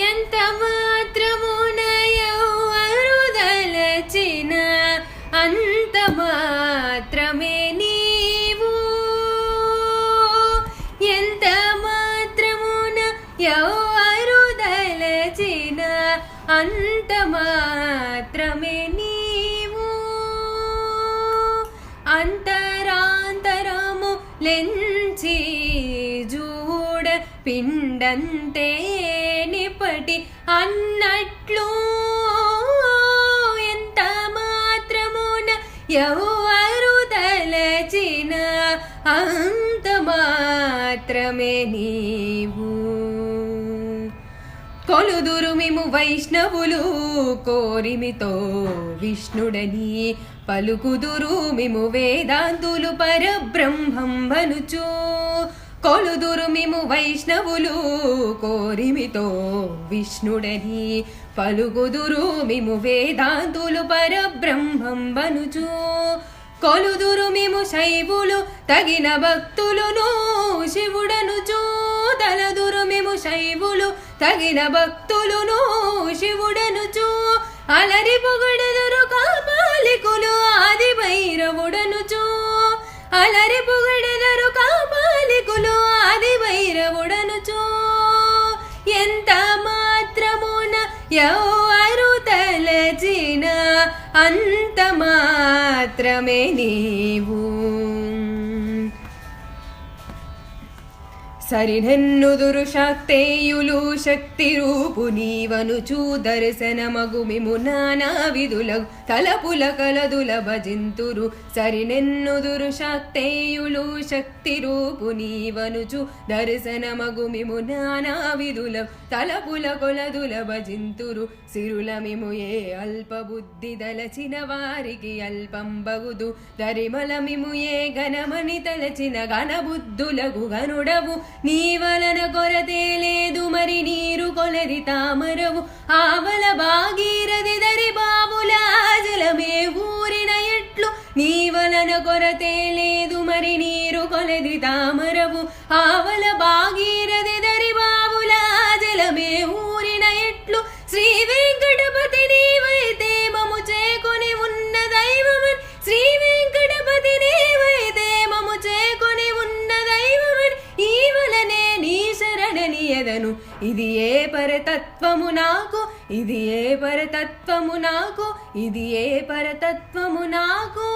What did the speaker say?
ఎంత మాత్రమున ఎవరుదలచిన అంత మాత్రమే నీవు ఎంత మాత్రమున ఎవరుదలచిన అంత మాత్రమే నీవు అంతరాంతరము లెంచి జూడ పిండంతే నిపటి అన్నట్లు. ఎంత మాత్రమున ఎవరు తలచిన అంత మాత్రమే నీవు. కొలుదురు మిము వైష్ణవులు కోరిమితో విష్ణుడని పలుకుదురు మిము వేదాంతులు పరబ్రహ్మం వనుచు కొలుదురు మేము వైష్ణవులు కోరిమితో విష్ణుడని పలుగుదురు మేము వేదాంతులు పరబ్రహ్మం బనుచు కొలుదురు మేము శైవులు తగిన భక్తులును శివుడనుచు. తలదురు మేము శైవులు తగిన భక్తులును శివుడనుచు. అలరి పొగడదురు కాపాలికులు ఆది భైరవుడనుచు అలరి పొగ ఎవరు తలచిన అంత మాత్రమే నీవు. సరినెన్నుదురు శాక్తేయులు శక్తి రూపు నీవనుచూ దర్శనమగు మిము నానా విధుల తలపుల కలదుల భజింతురు. సరినెన్నుదురు శాక్తేయులు శక్తి రూపు నీవనుచు దర్శనమగు మిము నానా విధుల తలపుల కొలదుల భజింతురు. సిరుల మిము ఏ అల్ప బుద్ధి దలచిన వారికి అల్పం బగుదు. దరిమల మిము ఏ ఘనమని తలచిన ఘనబుద్ధులకు గనుడవు. నీ వలన కొరతే లేదు మరి నీరు కొలది తామరవు ఆవల భాగీరథి దరి బాబుల జలమే ఊరిన ఎట్లు. నీ వలన కొరతే లేదు మరి నీరు కొలది తామరవు ఆవల భాగీరథి దరి ఇది ఏ పరతత్వము నాకు? ఇది ఏ పరతత్వము నాకు? ఇది ఏ పరతత్వము నాకు?